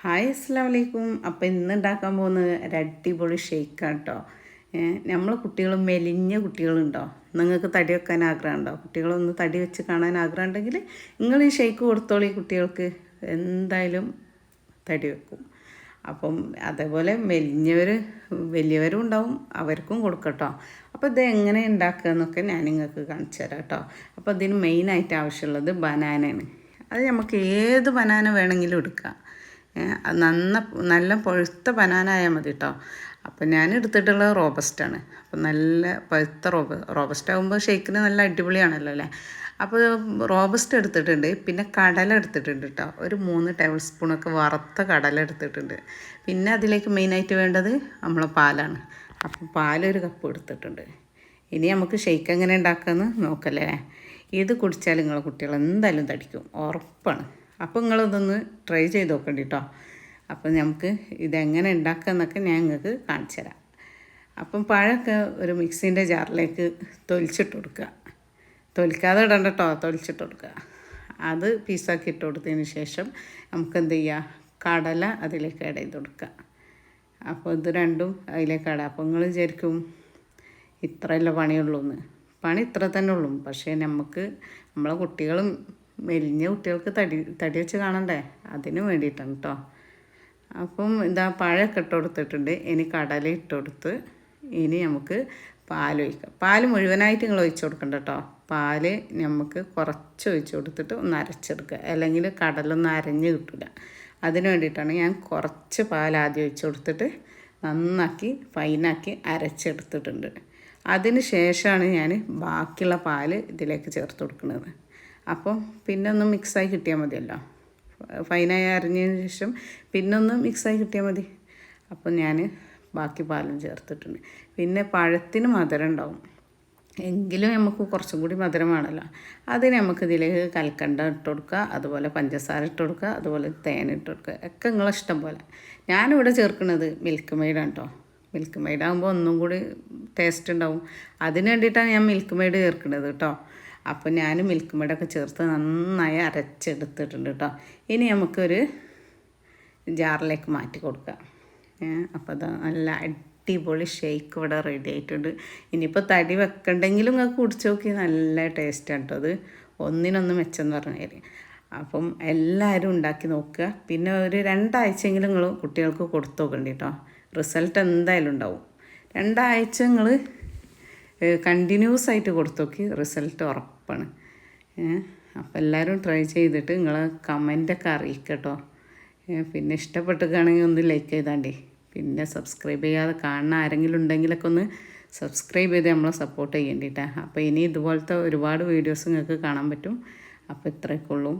Hi അസ്സാം വലൈക്കും അപ്പോൾ ഇന്ന് ഉണ്ടാക്കാൻ പോകുന്നത് ഒരു അടിപൊളി ഷെയ്ക്കാണ് കേട്ടോ നമ്മൾ കുട്ടികൾ മെലിഞ്ഞ കുട്ടികളുണ്ടോ? നിങ്ങൾക്ക് തടി വെക്കാൻ ആഗ്രഹമുണ്ടോ? കുട്ടികളൊന്ന് തടി വെച്ച് കാണാൻ ആഗ്രഹം ഉണ്ടെങ്കിൽ നിങ്ങൾ ഈ ഷെയ്ക്ക് കൊടുത്തോളി കുട്ടികൾക്ക്. എന്തായാലും തടി വെക്കും. അപ്പം അതേപോലെ മെലിഞ്ഞവർ വലിയവരും ഉണ്ടാവും അവർക്കും കൊടുക്കട്ടോ. അപ്പോൾ ഇത് എങ്ങനെ ഉണ്ടാക്കുക എന്നൊക്കെ ഞാൻ നിങ്ങൾക്ക് കാണിച്ചു തരാം കേട്ടോ. അപ്പോൾ ഇതിന് മെയിനായിട്ട് ആവശ്യമുള്ളത് ബനാനയാണ് അത് നമുക്ക് ഏത് ബനാന വേണമെങ്കിലും എടുക്കാം. നന്ന നല്ല പഴുത്ത ബനാന ആയാൽ മതി കേട്ടോ അപ്പം ഞാൻ എടുത്തിട്ടുള്ളത് റോബസ്റ്റാണ് അപ്പം നല്ല പഴുത്ത റോബ റോബസ്റ്റ് ആകുമ്പോൾ ഷേക്കിന് നല്ല അടിപൊളിയാണല്ലോ അല്ലേ? അപ്പോൾ റോബസ്റ്റ് എടുത്തിട്ടുണ്ട്. പിന്നെ കടല എടുത്തിട്ടുണ്ട് കേട്ടോ ഒരു മൂന്ന് ടേബിൾ സ്പൂണൊക്കെ വറുത്ത കടല എടുത്തിട്ടുണ്ട്. പിന്നെ അതിലേക്ക് മെയിനായിട്ട് വേണ്ടത് നമ്മളെ പാലാണ്. അപ്പം പാലൊരു കപ്പ് എടുത്തിട്ടുണ്ട്. ഇനി നമുക്ക് ഷേക്ക് എങ്ങനെ ഉണ്ടാക്കാമെന്ന് നോക്കല്ലേ? ഇത് കുടിച്ചാൽ നിങ്ങളെ കുട്ടികൾ എന്തായാലും തടിക്കും. ഉറപ്പാണ്. അപ്പോൾ നിങ്ങളിതൊന്ന് ട്രൈ ചെയ്ത് നോക്കണ്ടി കേട്ടോ അപ്പം നമുക്ക് ഇതെങ്ങനെ ഉണ്ടാക്കുക ഞാൻ നിങ്ങൾക്ക് കാണിച്ചു തരാം. അപ്പം പഴമൊക്കെ ഒരു മിക്സിന്റെ ജാറിലേക്ക് തൊലിച്ചിട്ട് കൊടുക്കുക. തൊലിക്കാതെ ഇടണ്ട കേട്ടോ തൊലിച്ചിട്ട് കൊടുക്കുക. അത് പീസാക്കി ഇട്ട് കൊടുത്തതിന് ശേഷം നമുക്ക് എന്ത് ചെയ്യുക കടല അതിലേക്ക് ആഡ് ചെയ്ത് കൊടുക്കുക. അപ്പോൾ ഇത് രണ്ടും അതിലേക്ക് ഇടാം അപ്പോൾ നിങ്ങൾ വിചാരിക്കും ഇത്രയല്ല പണിയുള്ളൂ എന്ന് പണി ഇത്ര തന്നെ ഉള്ളൂ. പക്ഷേ നമുക്ക് നമ്മളെ കുട്ടികളും മെലിഞ്ഞ കുട്ടികൾക്ക് തടി തടി വെച്ച് കാണണ്ടേ? അതിന് വേണ്ടിയിട്ടാണ് കേട്ടോ അപ്പം ഇതാ പഴമൊക്കെ ഇട്ട് കൊടുത്തിട്ടുണ്ട്. ഇനി കടല ഇട്ട് കൊടുത്ത് ഇനി നമുക്ക് പാൽ ഒഴിക്കാം. പാൽ മുഴുവനായിട്ട് നിങ്ങൾ ഒഴിച്ചു കൊടുക്കണ്ട കേട്ടോ പാൽ നമുക്ക് കുറച്ച് ഒഴിച്ചു കൊടുത്തിട്ട് ഒന്ന് അരച്ചെടുക്കുക. അല്ലെങ്കിൽ കടലൊന്നും അരഞ്ഞ് കിട്ടില്ല അതിന് വേണ്ടിയിട്ടാണ് ഞാൻ കുറച്ച് പാൽ ആദ്യം ഒഴിച്ചു കൊടുത്തിട്ട് നന്നാക്കി ഫൈനാക്കി അരച്ചെടുത്തിട്ടുണ്ട്. അതിന് ശേഷമാണ് ഞാൻ ബാക്കിയുള്ള പാൽ ഇതിലേക്ക് ചേർത്ത് കൊടുക്കുന്നത്. അപ്പം പിന്നെ ഒന്ന് മിക്സായി കിട്ടിയാൽ മതിയല്ലോ. ഫൈനായി അരിഞ്ഞതിന് ശേഷം പിന്നെ ഒന്ന് മിക്സായി കിട്ടിയാൽ മതി. അപ്പോൾ ഞാൻ ബാക്കി പാലും ചേർത്തിട്ടുണ്ട്. പിന്നെ പഴത്തിന് മധുരം ഉണ്ടാവും. എങ്കിലും നമുക്ക് കുറച്ചും കൂടി മധുരം വേണമല്ലോ. അതിന് നമുക്ക് ഇതിലേക്ക് കൽക്കണ്ട ഇട്ട് കൊടുക്കുക അതുപോലെ പഞ്ചസാര ഇട്ട് കൊടുക്കുക അതുപോലെ തേൻ ഇട്ട് കൊടുക്കുക. ഒക്കെ നിങ്ങളെ ഇഷ്ടം പോലെ. ഞാനിവിടെ ചേർക്കുന്നത് മിൽക്ക് മെയ്ഡാണ് കേട്ടോ മിൽക്ക് മെയ്ഡ് ആകുമ്പോൾ ഒന്നും കൂടി ടേസ്റ്റ് ഉണ്ടാവും. അതിന് വേണ്ടിയിട്ടാണ് ഞാൻ മിൽക്ക് മെയ്ഡ് ചേർക്കുന്നത് കേട്ടോ അപ്പോൾ ഞാൻ മിൽക്ക് മെയ്ഡൊക്കെ ചേർത്ത് നന്നായി അരച്ചെടുത്തിട്ടുണ്ട് കേട്ടോ ഇനി നമുക്കൊരു ജാറിലേക്ക് മാറ്റി കൊടുക്കാം. അപ്പോൾ അത് നല്ല അടിപൊളി ഷേക്ക് ഇവിടെ റെഡി ആയിട്ടുണ്ട്. ഇനിയിപ്പോൾ തടി വെക്കണ്ടെങ്കിലും നിങ്ങൾക്ക് കുടിച്ച് നോക്കി നല്ല ടേസ്റ്റാണ് കേട്ടോ അത്. ഒന്നിനൊന്ന് മെച്ചം പറഞ്ഞു പറഞ്ഞാൽ അപ്പം എല്ലാവരും ഉണ്ടാക്കി നോക്കുക. പിന്നെ ഒരു രണ്ടാഴ്ചയെങ്കിലും നിങ്ങൾ കുട്ടികൾക്ക് കൊടുത്തു നോക്കണ്ടി കേട്ടോ റിസൾട്ട് എന്തായാലും ഉണ്ടാവും. രണ്ടാഴ്ച നിങ്ങൾ കണ്ടിന്യൂസ് ആയിട്ട് കൊടുത്തോക്കി റിസൾട്ട് ഉറപ്പാണ്. അപ്പോൾ എല്ലാവരും ട്രൈ ചെയ്തിട്ട് നിങ്ങൾ കമന്റൊക്കെ അറിയിക്കട്ടോ. പിന്നെ ഇഷ്ടപ്പെട്ടുകയാണെങ്കിൽ ഒന്ന് ലൈക്ക് ചെയ്താണ്ടി. പിന്നെ സബ്സ്ക്രൈബ് ചെയ്യാതെ കാണുന്ന ആരെങ്കിലും ഉണ്ടെങ്കിലൊക്കെ ഒന്ന് സബ്സ്ക്രൈബ് ചെയ്ത് നമ്മളെ സപ്പോർട്ട് ചെയ്യേണ്ടിട്ടാ. അപ്പോൾ ഇനി ഇതുപോലത്തെ ഒരുപാട് വീഡിയോസ് നിങ്ങൾക്ക് കാണാൻ പറ്റും. അപ്പോൾ ഇത്രയൊക്കെ ഉള്ളൂ.